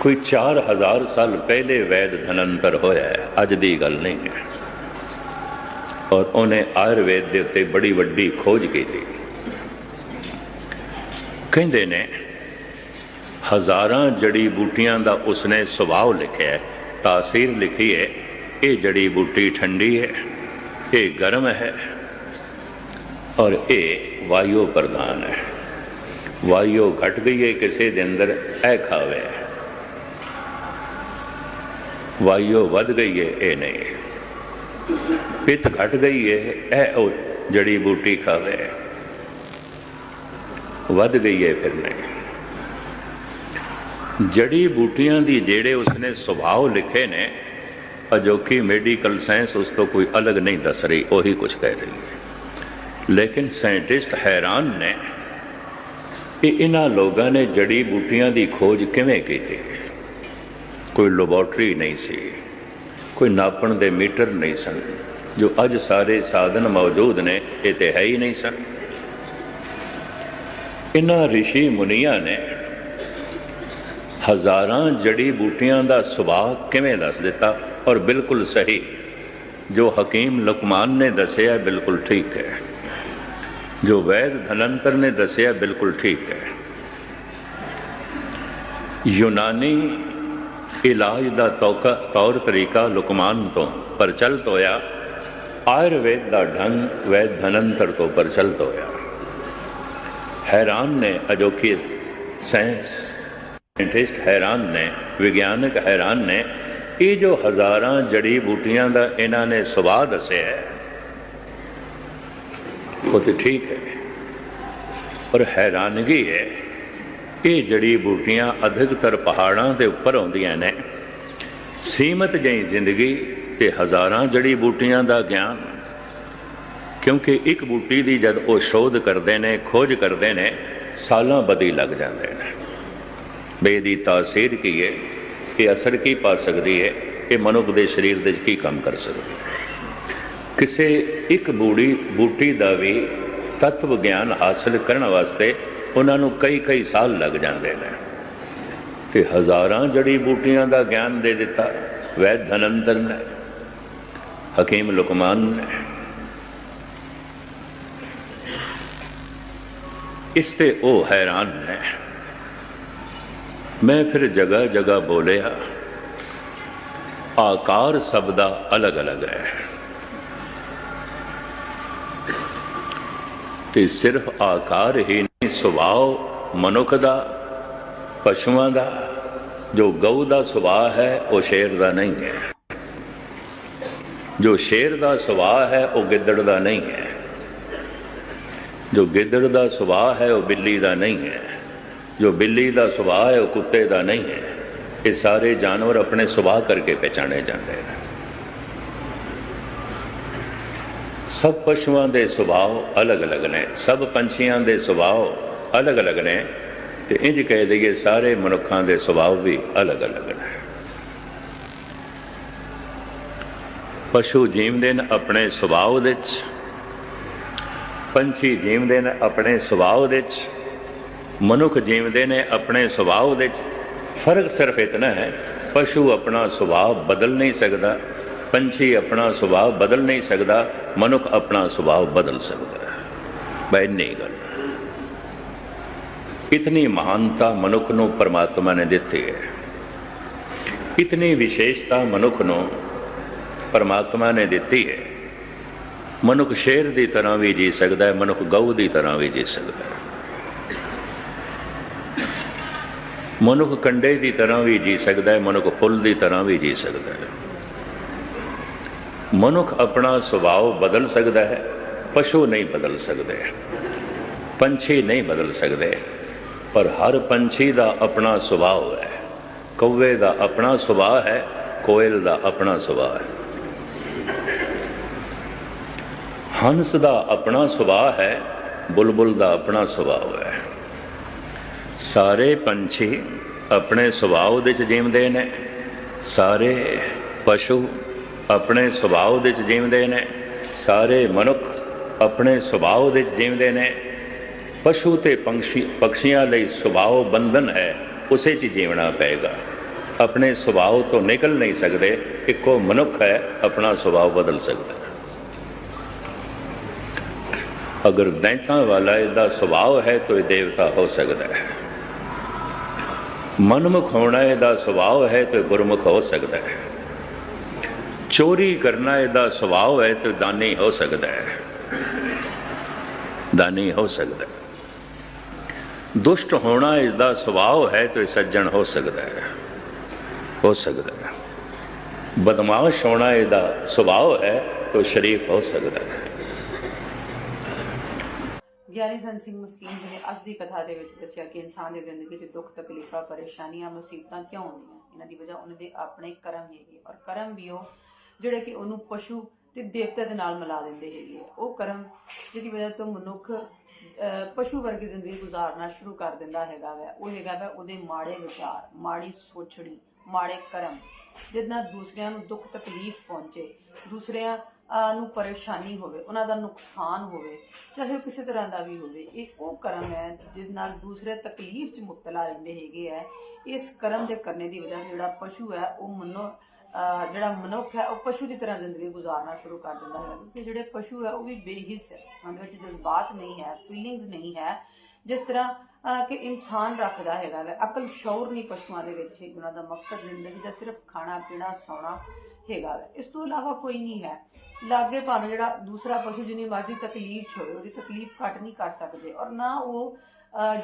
ਕੋਈ 4000 ਸਾਲ ਪਹਿਲੇ ਵੈਦ ਧਨੰਤਰ ਹੋਇਆ ਹੈ। ਅੱਜ ਦੀ ਗੱਲ ਨਹੀਂ ਹੈ। ਔਰ ਉਹਨੇ ਆਯੁਰਵੇਦ ਦੇ ਉੱਤੇ ਬੜੀ ਵੱਡੀ ਖੋਜ ਕੀਤੀ। ਕਹਿੰਦੇ ਨੇ ਹਜ਼ਾਰਾਂ ਜੜੀ ਬੂਟੀਆਂ ਦਾ ਉਸਨੇ ਸੁਭਾਅ ਲਿਖਿਆ ਹੈ, ਤਾਸੀਰ ਲਿਖੀ ਹੈ, ਇਹ ਜੜੀ ਬੂਟੀ ਠੰਡੀ ਹੈ, ਇਹ ਗਰਮ ਹੈ ਔਰ ਇਹ ਵਾਯੂ ਪ੍ਰਦਾਨ ਹੈ। ਵਾਯੂ ਘਟ ਗਈ ਹੈ, ਕਿਸੇ ਦੇ ਅੰਦਰ ਇਹ ਖਾਵੇ। ਵਾਯੂ ਵੱਧ ਗਈ ਹੈ, ਇਹ ਨਹੀਂ। ਪਿੱਤ ਘਟ ਗਈ ਹੈ ਇਹ ਉਹ ਜੜੀ ਬੂਟੀ ਖਾਵੇ। ਵੱਧ ਗਈ ਹੈ, ਫਿਰ ਨਹੀਂ। ਜੜੀ ਬੂਟੀਆਂ ਦੀ ਜਿਹੜੇ ਉਸਨੇ ਸੁਭਾਅ ਲਿਖੇ ਨੇ, ਅਜੋਕੀ ਮੈਡੀਕਲ ਸਾਇੰਸ ਉਸ ਤੋਂ ਕੋਈ ਅਲੱਗ ਨਹੀਂ ਦੱਸ ਰਹੀ, ਉਹੀ ਕੁਝ ਕਹਿ ਰਹੀ ਹੈ। ਲੇਕਿਨ ਸਾਇੰਟਿਸਟ ਹੈਰਾਨ ਨੇ ਕਿ ਇਹਨਾਂ ਲੋਕਾਂ ਨੇ ਜੜੀ ਬੂਟੀਆਂ ਦੀ ਖੋਜ ਕਿਵੇਂ ਕੀਤੀ। ਕੋਈ ਲੈਬੋਰਟਰੀ ਨਹੀਂ ਸੀ, ਕੋਈ ਨਾਪਣ ਦੇ ਮੀਟਰ ਨਹੀਂ ਸਨ, ਜੋ ਅੱਜ ਸਾਰੇ ਸਾਧਨ ਮੌਜੂਦ ਨੇ, ਇਹ ਤੇ ਹੈ ਹੀ ਨਹੀਂ ਸਨ। ਇਹਨਾਂ ਰਿਸ਼ੀ ਮੁਨੀਆਂ ਨੇ ਹਜ਼ਾਰਾਂ ਜੜੀ ਬੂਟੀਆਂ ਦਾ ਸੁਭਾਅ ਕਿਵੇਂ ਦੱਸ ਦਿੱਤਾ? ਔਰ ਬਿਲਕੁਲ ਸਹੀ, ਜੋ ਹਕੀਮ ਲੁਕਮਾਨ ਨੇ ਦੱਸਿਆ ਬਿਲਕੁਲ ਠੀਕ ਹੈ। ਜੋ ਵੈਦ ਧਨੰਤਰ ਨੇ ਦੱਸਿਆ ਬਿਲਕੁਲ ਠੀਕ ਹੈ। ਯੂਨਾਨੀ ਇਲਾਜ ਦਾ ਤੌਕਾ, ਤੌਰ ਤਰੀਕਾ ਲੁਕਮਾਨ ਤੋਂ ਪ੍ਰਚਲਿਤ ਹੋਇਆ। ਆਯੁਰਵੇਦ ਦਾ ਢੰਗ ਵੈਦ ਧਨੰਤਰ ਤੋਂ ਪ੍ਰਚਲਿਤ ਹੋਇਆ। ਹੈਰਾਨ ਨੇ ਅਜੋਕੀ ਸਾਇੰਸ ਸਾਇੰਟਿਸਟ ਹੈਰਾਨ ਨੇ, ਵਿਗਿਆਨਕ ਹੈਰਾਨ ਨੇ, ਇਹ ਜੋ ਹਜ਼ਾਰਾਂ ਜੜੀ ਬੂਟੀਆਂ ਦਾ ਇਹਨਾਂ ਨੇ ਸਵਾਦ ਦੱਸਿਆ ਹੈ, ਉਹ ਤੇ ਠੀਕ ਹੈ। ਪਰ ਹੈਰਾਨਗੀ ਹੈ, ਇਹ ਜੜੀ ਬੂਟੀਆਂ ਅਧਿਕਤਰ ਪਹਾੜਾਂ ਦੇ ਉੱਪਰ ਆਉਂਦੀਆਂ ਨੇ। ਸੀਮਤ ਜਿਹੀ ਜ਼ਿੰਦਗੀ ਤੇ ਹਜ਼ਾਰਾਂ ਜੜੀ ਬੂਟੀਆਂ ਦਾ ਗਿਆਨ, ਕਿਉਂਕਿ ਇੱਕ ਬੂਟੀ ਦੀ ਜਦ ਉਹ ਸ਼ੋਧ ਕਰਦੇ ਨੇ, ਖੋਜ ਕਰਦੇ ਨੇ, ਸਾਲਾਂ ਬਦੀ ਲੱਗ ਜਾਂਦੇ ਨੇ। ਬੇ ਦੀ ਤਾਸੀਰ ਕੀ ਹੈ ਇਹ ਅਸਰ ਕੀ ਪਾ ਸਕਦੀ ਹੈ ਇਹ ਮਨੁੱਖ ਦੇ ਸਰੀਰ ਦੇ ਵਿੱਚ ਕੀ ਕੰਮ ਕਰ ਸਕਦੀ ਕਿਸੇ ਇੱਕ ਬੂੜੀ, ਬੂਟੀ ਦਾ ਵੀ ਤਤਵ ਗਿਆਨ ਹਾਸਲ ਕਰਨ ਵਾਸਤੇ ਉਹਨਾਂ ਨੂੰ ਕਈ ਕਈ ਸਾਲ ਲੱਗ ਜਾਂਦੇ ਨੇ। ਤੇ ਹਜ਼ਾਰਾਂ ਜੜੀ ਬੂਟੀਆਂ ਦਾ ਗਿਆਨ ਦੇ ਦਿੱਤਾ, ਵੈਦ ਧਨੰਦਰ ਨੇ, ਹਕੀਮ ਲੁਕਮਾਨ ਨੇ। ਇਸ ਤੇ ਉਹ ਹੈਰਾਨ ਨੇ। ਮੈਂ ਫਿਰ ਜਗ੍ਹਾ ਜਗ੍ਹਾ ਬੋਲਿਆ, ਆਕਾਰ ਸਭ ਦਾ ਅਲੱਗ ਅਲੱਗ ਹੈ। ਤੇ ਸਿਰਫ ਆਕਾਰ ਹੀ ਨਹੀਂ, ਸੁਭਾਅ ਮਨੁੱਖ ਦਾ, ਪਸ਼ੂਆਂ ਦਾ, ਜੋ ਗਊ ਦਾ ਸੁਭਾਅ ਹੈ, ਉਹ ਸ਼ੇਰ ਦਾ ਨਹੀਂ ਹੈ। ਜੋ ਸ਼ੇਰ ਦਾ ਸੁਭਾਅ ਹੈ, ਉਹ ਗਿੱਦੜ ਦਾ ਨਹੀਂ ਹੈ। ਜੋ ਗਿੱਦੜ ਦਾ ਸੁਭਾਅ ਹੈ, ਉਹ ਬਿੱਲੀ ਦਾ ਨਹੀਂ ਹੈ। ਜੋ ਬਿੱਲੀ ਦਾ ਸੁਭਾਅ ਹੈ, ਉਹ ਕੁੱਤੇ ਦਾ ਨਹੀਂ ਹੈ। ਇਹ ਸਾਰੇ ਜਾਨਵਰ ਆਪਣੇ ਸੁਭਾਅ ਕਰਕੇ ਪਛਾਣੇ ਜਾਂਦੇ ਨੇ। ਸਭ ਪਸ਼ੂਆਂ ਦੇ ਸੁਭਾਅ ਅਲੱਗ-ਅਲੱਗ ਨੇ। ਸਭ ਪੰਛੀਆਂ ਦੇ ਸੁਭਾਅ ਅਲੱਗ-ਅਲੱਗ ਨੇ। ਤੇ ਇੰਜ ਕਹਿ ਦਈਏ, ਸਾਰੇ ਮਨੁੱਖਾਂ ਦੇ ਸੁਭਾਅ ਵੀ ਅਲੱਗ-ਅਲੱਗ ਨੇ। ਪਸ਼ੂ ਜੀਵਦੇ ਨੇ ਆਪਣੇ ਸੁਭਾਅ ਦੇ ਵਿੱਚ। ਪੰਛੀ ਜੀਵਦੇ ਨੇ ਆਪਣੇ ਸੁਭਾਅ ਦੇ ਵਿੱਚ। ਮਨੁੱਖ ਜੀਵਦੇ ਨੇ ਆਪਣੇ ਸੁਭਾਅ ਦੇ ਵਿੱਚ। ਫ਼ਰਕ ਸਿਰਫ ਇਤਨਾ ਹੈ, ਪਸ਼ੂ ਆਪਣਾ ਸੁਭਾਅ ਬਦਲ ਨਹੀਂ ਸਕਦਾ, ਪੰਛੀ ਆਪਣਾ ਸੁਭਾਅ ਬਦਲ ਨਹੀਂ ਸਕਦਾ, ਮਨੁੱਖ ਆਪਣਾ ਸੁਭਾਅ ਬਦਲ ਸਕਦਾ ਹੈ। ਬਈ ਨਹੀਂ ਗੱਲ। ਇਤਨੀ ਮਹਾਨਤਾ ਮਨੁੱਖ ਨੂੰ ਪਰਮਾਤਮਾ ਨੇ ਦਿੱਤੀ ਹੈ। ਇਤਨੀ ਵਿਸ਼ੇਸ਼ਤਾ ਮਨੁੱਖ ਨੂੰ ਪਰਮਾਤਮਾ ਨੇ ਦਿੱਤੀ ਹੈ। ਮਨੁੱਖ ਸ਼ੇਰ ਦੀ ਤਰ੍ਹਾਂ ਵੀ ਜੀ ਸਕਦਾ ਹੈ, ਮਨੁੱਖ ਗਊ ਦੀ ਤਰ੍ਹਾਂ ਵੀ ਜੀ ਸਕਦਾ ਹੈ। ਮਨੁੱਖ ਕੰਡੇ ਦੀ ਤਰ੍ਹਾਂ ਵੀ ਜੀ ਸਕਦਾ ਹੈ, ਮਨੁੱਖ ਫੁੱਲ ਦੀ ਤਰ੍ਹਾਂ ਵੀ ਜੀ ਸਕਦਾ ਹੈ। ਮਨੁੱਖ ਆਪਣਾ ਸੁਭਾਅ ਬਦਲ ਸਕਦਾ ਹੈ, ਪਸ਼ੂ ਨਹੀਂ ਬਦਲ ਸਕਦੇ, ਪੰਛੀ ਨਹੀਂ ਬਦਲ ਸਕਦੇ, ਪਰ ਹਰ ਪੰਛੀ ਦਾ ਆਪਣਾ ਸੁਭਾਅ ਹੈ। ਕੌਵੇ ਦਾ ਆਪਣਾ ਸੁਭਾਅ ਹੈ, ਕੋਇਲ ਦਾ ਆਪਣਾ ਸੁਭਾਅ ਹੈ। ਹੰਸ ਦਾ ਆਪਣਾ ਸੁਭਾਅ ਹੈ, ਬੁਲਬੁਲ ਦਾ ਆਪਣਾ ਸੁਭਾਅ ਹੈ। ਸਾਰੇ ਪੰਛੀ ਆਪਣੇ ਸੁਭਾਅ ਦੇ ਵਿੱਚ ਜੀਵਦੇ ਨੇ। ਸਾਰੇ ਪਸ਼ੂ ਆਪਣੇ ਸੁਭਾਅ ਦੇ ਵਿੱਚ ਜੀਵਦੇ ਨੇ। ਸਾਰੇ ਮਨੁੱਖ ਆਪਣੇ ਸੁਭਾਅ ਦੇ ਵਿੱਚ ਜੀਵਦੇ ਨੇ। ਪਸ਼ੂ ਤੇ ਪੰਛੀ ਪਕਸ਼ੀਆਂ ਲਈ ਸੁਭਾਅ ਬੰਧਨ ਹੈ, ਉਸੇ 'ਚ ਜੀਵਣਾ ਪਏਗਾ। ਆਪਣੇ ਸੁਭਾਅ ਤੋਂ ਨਿਕਲ ਨਹੀਂ ਸਕਦੇ, ਇੱਕੋ ਮਨੁੱਖ ਹੈ, ਆਪਣਾ ਸੁਭਾਅ ਬਦਲ ਸਕਦਾ ਅਗਰ ਦੈਂਤਾਂ ਵਾਲਾ ਇਹਦਾ ਸੁਭਾਅ ਹੈ, ਤਾਂ ਇਹ ਦੇਵਤਾ ਹੋ ਸਕਦਾ ਹੈ। ਮਨਮੁਖ ਹੋਣਾ ਇਹਦਾ ਸੁਭਾਅ ਹੈ ਤੇ ਗੁਰਮੁਖ ਹੋ ਸਕਦਾ ਹੈ। ਚੋਰੀ ਕਰਨਾ ਇਹਦਾ ਸੁਭਾਅ ਹੈ ਤਾਂ ਦਾਨੀ ਹੋ ਸਕਦਾ ਹੈ। ਦਾਨੀ ਹੋ ਸਕਦਾ ਹੈ। ਦੁਸ਼ਟ ਹੋਣਾ ਇਸ ਦਾ ਸੁਭਾਅ ਹੈ ਤੇ ਸੱਜਣ ਹੋ ਸਕਦਾ ਹੈ। ਹੋ ਸਕਦਾ ਹੈ। ਬਦਮਾਸ਼ ਹੋਣਾ ਇਹਦਾ ਸੁਭਾਅ ਹੈ ਤਾਂ ਸ਼ਰੀਫ ਹੋ ਸਕਦਾ ਹੈ। ਗਿਆਨੀ ਸੰਤ ਸਿੰਘ ਮਸਕੀਨ ਜੀ ਨੇ ਅੱਜ ਦੀ ਕਥਾ ਦੇ ਵਿੱਚ ਦੱਸਿਆ ਕਿ ਇਨਸਾਨ ਦੀ ਜ਼ਿੰਦਗੀ 'ਚ ਦੁੱਖ, ਤਕਲੀਫਾਂ, ਪਰੇਸ਼ਾਨੀਆਂ, ਮੁਸੀਬਤਾਂ ਕਿਉਂ ਆਉਂਦੀਆਂ? ਇਹਨਾਂ ਦੀ ਵਜ੍ਹਾ ਉਹਨਾਂ ਦੇ ਆਪਣੇ ਕਰਮ ਹੈਗੇ ਔਰ ਕਰਮ ਵੀ ਉਹ ਜਿਹੜੇ ਕਿ ਉਹਨੂੰ ਪਸ਼ੂ ਤੇ ਦੇਵਤਾ ਦੇ ਨਾਲ ਮਿਲਾ ਦਿੰਦੇ ਹੈਗੇ ਆ। ਉਹ ਕਰਮ ਜਿਹਦੀ ਵਜ੍ਹਾ ਤੋਂ ਮਨੁੱਖ ਪਸ਼ੂ ਵਰਗੀ ਜ਼ਿੰਦਗੀ ਗੁਜ਼ਾਰਨਾ ਸ਼ੁਰੂ ਕਰ ਦਿੰਦਾ ਹੈਗਾ ਵੈ। ਉਹ ਹੈਗਾ ਵੈ ਉਹਦੇ ਮਾੜੇ ਵਿਚਾਰ, ਮਾੜੀ ਸੋਚਣੀ, ਮਾੜੇ ਕਰਮ, ਜਿਹਦੇ ਨਾਲ ਦੂਸਰਿਆਂ ਨੂੰ ਦੁੱਖ, ਤਕਲੀਫ ਪਹੁੰਚੇ। ਦੂਸਰਿਆਂ ਨੂੰ ਪਰੇਸ਼ਾਨੀ ਹੋਵੇ, ਉਹਨਾਂ ਦਾ ਨੁਕਸਾਨ ਹੋਵੇ, ਚਾਹੇ ਉਹ ਕਿਸੇ ਤਰ੍ਹਾਂ ਦਾ ਵੀ ਹੋਵੇ, ਇਹ ਉਹ ਕਰਮ ਹੈ ਜਿਸ ਨਾਲ ਦੂਸਰੇ ਤਕਲੀਫ 'ਚ ਮੁਬਤਲਾ ਰਹਿੰਦੇ ਹੈਗੇ ਹੈ ਇਸ ਕਰਮ ਦੇ ਕਰਨੇ ਦੀ ਵਜ੍ਹਾ ਜਿਹੜਾ ਪਸ਼ੂ ਹੈ, ਉਹ ਮਨੋ ਜਿਹੜਾ ਮਨੁੱਖ ਹੈ, ਉਹ ਪਸ਼ੂ ਦੀ ਤਰ੍ਹਾਂ ਜ਼ਿੰਦਗੀ ਗੁਜ਼ਾਰਨਾ ਸ਼ੁਰੂ ਕਰ ਦਿੰਦਾ ਹੈ। ਕਿਉਂਕਿ ਜਿਹੜੇ ਪਸ਼ੂ ਹੈ, ਉਹ ਵੀ ਬੇਹਿੱਸ ਹੈ। ਉਹਦੇ ਵਿੱਚ ਜਜ਼ਬਾਤ ਨਹੀਂ ਹੈ ਫੀਲਿੰਗਸ ਨਹੀਂ ਹੈ। ਜਿਸ ਤਰ੍ਹਾਂ ਕਿ ਇਨਸਾਨ ਰੱਖਦਾ ਹੈਗਾ ਵੈ, ਅਕਲ ਸ਼ੌਰ ਨਹੀਂ ਪਸ਼ੂਆਂ ਦੇ ਵਿੱਚ ਹੈ ਉਹਨਾਂ ਦਾ ਮਕਸਦ ਜ਼ਿੰਦਗੀ ਦਾ ਸਿਰਫ ਖਾਣਾ, ਪੀਣਾ, ਸੌਣਾ ਹੈਗਾ ਵੈ। ਇਸ ਤੋਂ ਇਲਾਵਾ ਕੋਈ ਨਹੀਂ ਹੈ। ਲਾਗੇ ਭਾਵੇਂ ਜਿਹੜਾ ਦੂਸਰਾ ਪਸ਼ੂ ਜਿੰਨੀ ਮਰਜ਼ੀ ਤਕਲੀਫ 'ਚ ਹੋਵੇ ਉਹਦੀ ਤਕਲੀਫ ਘੱਟ ਨਹੀਂ ਕਰ ਸਕਦੇ ਔਰ ਨਾ ਉਹ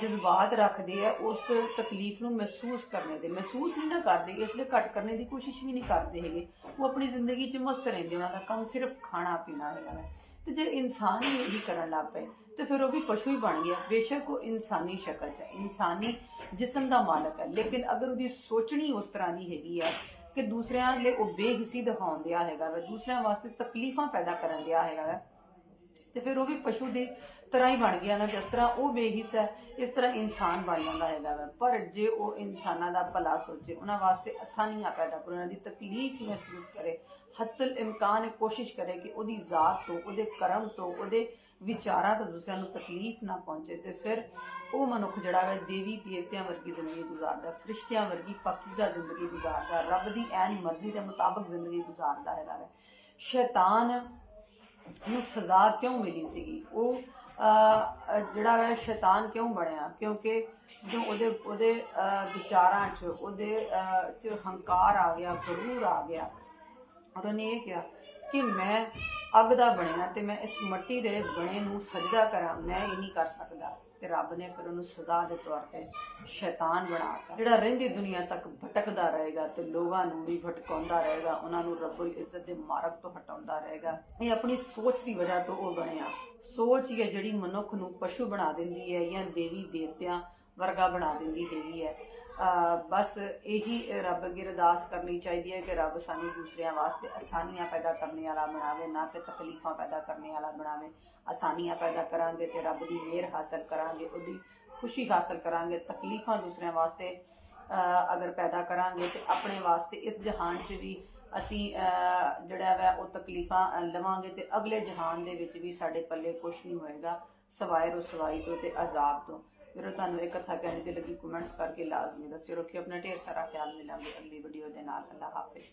ਜਜ਼ਬਾਤ ਰੱਖਦੇ ਆ ਉਸ ਤਕਲੀਫ ਨੂੰ ਮਹਿਸੂਸ ਕਰਨੇ ਦੇ, ਮਹਿਸੂਸ ਹੀ ਨਾ ਕਰਦੇ, ਇਸ ਲਈ ਘੱਟ ਕਰਨੇ ਦੀ ਕੋਸ਼ਿਸ਼ ਵੀ ਨਹੀਂ ਕਰਦੇ ਹੈਗੇ। ਉਹ ਆਪਣੀ ਜ਼ਿੰਦਗੀ 'ਚ ਮਸਤ ਰਹਿੰਦੇ ਉਹਨਾਂ ਦਾ ਕੰਮ ਸਿਰਫ ਖਾਣਾ ਪੀਣਾ ਹੈਗਾ ਵੈ। ਤੇ ਜੇ ਇਨਸਾਨ ਹੀ ਇਹੀ ਕਰਨ ਲੱਗ ਪਏ, ਤੇ ਫਿਰ ਉਹ ਵੀ ਪਸ਼ੂ ਹੀ ਬਣ ਗਿਆ। ਬੇਸ਼ੱਕ ਉਹ ਇਨਸਾਨੀ ਸ਼ਕਲ 'ਚ ਹੈ ਇਨਸਾਨੀ ਜਿਸਮ ਦਾ ਮਾਲਕ ਹੈ ਲੇਕਿਨ ਅਗਰ ਉਹਦੀ ਸੋਚਣੀ ਉਸ ਤਰ੍ਹਾਂ ਦੀ ਹੈਗੀ ਆ ਕਿ ਦੂਸਰਿਆਂ ਲਈ ਉਹ ਬੇਹਿੱਸੀ ਦਿਖਾਉਣ ਦਿਆ ਹੈਗਾ ਵਾ, ਦੂਸਰਿਆਂ ਵਾਸਤੇ ਤਕਲੀਫਾਂ ਪੈਦਾ ਕਰਨ ਦਿਆ ਹੈਗਾ ਵਾ। ਤੇ ਫਿਰ ਉਹ ਵੀ ਪਸ਼ੂ ਦੀ ਤਰ੍ਹਾਂ ਹੀ ਬਣ ਗਿਆ ਨਾ, ਜਿਸ ਤਰ੍ਹਾਂ ਉਹ ਬੇਹਿੱਸ ਹੈ, ਇਸ ਤਰ੍ਹਾਂ ਇਨਸਾਨ ਬਣ ਜਾਂਦਾ ਹੈਗਾ ਵਾ। ਪਰ ਜੇ ਉਹ ਇਨਸਾਨਾਂ ਦਾ ਭਲਾ ਸੋਚੇ, ਉਹਨਾਂ ਵਾਸਤੇ ਆਸਾਨੀਆਂ ਪੈਦਾ ਕਰੇ ਉਹਨਾਂ ਦੀ ਤਕਲੀਫ ਮਹਿਸੂਸ ਕਰੇ ਹੱਤਲ ਇਮਕਾਨ ਕੋਸ਼ਿਸ਼ ਕਰੇ ਕਿ ਉਹਦੀ ਜ਼ਾਤ ਤੋਂ, ਉਹਦੇ ਕਰਮ ਤੋਂ, ਉਹਦੇ ਵਿਚਾਰਾਂ ਤੋਂ ਦੂਸਰਿਆਂ ਨੂੰ ਤਕਲੀਫ ਨਾ ਪਹੁੰਚੇ ਤੇ ਫਿਰ ਉਹ ਮਨੁੱਖ ਜਿਹੜਾ ਹੈ ਦੇਵੀ ਦੇਵਤਿਆਂ ਵਰਗੀ ਜ਼ਿੰਦਗੀ ਗੁਜ਼ਾਰਦਾ, ਫਰਿਸ਼ਤਿਆਂ ਵਰਗੀ ਪਾਕੀਜ਼ਾ ਜ਼ਿੰਦਗੀ ਗੁਜ਼ਾਰਦਾ, ਰੱਬ ਦੀ ਐਨ ਮਰਜ਼ੀ ਦੇ ਮੁਤਾਬਕ ਜ਼ਿੰਦਗੀ ਗੁਜ਼ਾਰਦਾ ਹੈਗਾ ਵਾ। ਸ਼ੈਤਾਨ ਨੂੰ ਸਜ਼ਾ ਕਿਉਂ ਮਿਲੀ ਸੀਗੀ? ਉਹ ਜਿਹੜਾ ਹੈ ਸ਼ੈਤਾਨ ਕਿਉਂ ਬਣਿਆ? ਕਿਉਂਕਿ ਜਦੋਂ ਉਹਦੇ ਉਹਦੇ ਵਿਚਾਰਾਂ 'ਚ, ਉਹਦੇ 'ਚ ਹੰਕਾਰ ਆ ਗਿਆ, ਗਰੂਰ ਆ ਗਿਆ ਔਰ ਉਹਨੇ ਇਹ ਕਿਹਾ ਕਿ ਮੈਂ ਅੱਗ ਦਾ ਬਣਿਆ ਤੇ ਮੈਂ ਇਸ ਮਿੱਟੀ ਦੇ ਬਣੇ ਨੂੰ ਸਜਦਾ ਕਰਾਂ, ਮੈਂ ਇਹ ਨਹੀਂ ਕਰ ਸਕਦਾ। ਤੇ ਰੱਬ ਨੇ ਫਿਰ ਉਹਨੂੰ ਸਜ਼ਾ ਦੇ ਤੌਰ ਤੇ ਸ਼ੈਤਾਨ ਬਣਾਤਾ ਜਿਹੜਾ ਰਹਿੰਦੀ ਦੁਨੀਆ ਤੱਕ ਭਟਕਦਾ ਰਹੇਗਾ ਤੇ ਲੋਕਾਂ ਨੂੰ ਵੀ ਭਟਕਾਉਂਦਾ ਰਹੇਗਾ, ਉਹਨਾਂ ਨੂੰ ਰੱਬੁਲ ਇੱਜ਼ਤ ਦੇ ਮਾਰਗ ਤੋਂ ਹਟਾਉਂਦਾ ਰਹੇਗਾ। ਇਹ ਆਪਣੀ ਸੋਚ ਦੀ ਵਜ੍ਹਾ ਤੋਂ ਉਹ ਬਣਿਆ ਸੋਚ ਹੀ ਹੈ ਜਿਹੜੀ ਮਨੁੱਖ ਨੂੰ ਪਸ਼ੂ ਬਣਾ ਦਿੰਦੀ ਹੈ ਜਾਂ ਦੇਵੀ ਦੇਵਤਿਆਂ ਵਰਗਾ ਬਣਾ ਦਿੰਦੀ ਹੈਗੀ ਹੈ। ਬਸ ਇਹੀ ਰੱਬ ਅੱਗੇ ਅਰਦਾਸ ਕਰਨੀ ਚਾਹੀਦੀ ਹੈ ਕਿ ਰੱਬ ਸਾਨੂੰ ਦੂਸਰਿਆਂ ਵਾਸਤੇ ਆਸਾਨੀਆਂ ਪੈਦਾ ਕਰਨ ਵਾਲਾ ਬਣਾਵੇ, ਨਾ ਕਿ ਤਕਲੀਫਾਂ ਪੈਦਾ ਕਰਨ ਵਾਲਾ ਬਣਾਵੇ। ਆਸਾਨੀਆਂ ਪੈਦਾ ਕਰਾਂਗੇ ਤੇ ਰੱਬ ਦੀ ਮਿਹਰ ਹਾਸਲ ਕਰਾਂਗੇ, ਉਹਦੀ ਖੁਸ਼ੀ ਹਾਸਲ ਕਰਾਂਗੇ, ਤਕਲੀਫਾਂ ਦੂਸਰਿਆਂ ਵਾਸਤੇ ਅਗਰ ਪੈਦਾ ਕਰਾਂਗੇ ਤੇ ਆਪਣੇ ਵਾਸਤੇ ਇਸ ਜਹਾਨ 'ਚ ਵੀ ਅਸੀਂ ਜਿਹੜਾ ਵਾ ਉਹ ਤਕਲੀਫਾਂ ਲਵਾਂਗੇ ਤੇ ਅਗਲੇ ਜਹਾਨ ਦੇ ਵਿੱਚ ਵੀ ਸਾਡੇ ਪੱਲੇ ਕੁਝ ਨਹੀਂ ਹੋਏਗਾ, ਸਵਾਏ ਰਸਵਾਈ ਤੋਂ ਤੇ ਅਜ਼ਾਬ ਤੋਂ। ਫਿਰ ਤੁਹਾਨੂੰ ਇਹ ਕਥਾ ਕਹਿਣੀ ਤੇ ਲੱਗੀ ਕਮੈਂਟਸ ਕਰਕੇ ਲਾਜ਼ਮੀ ਦੱਸਿਓ। ਰੱਖਿਓ, ਆਪਣਾ ਢੇਰ ਸਾਰਾ ਖਿਆਲ ਮਿਲਾਂਗੇ ਅਗਲੀ ਵੀਡੀਓ ਦੇ ਨਾਲ। ਅੱਲਾ ਹਾਫਿਜ਼।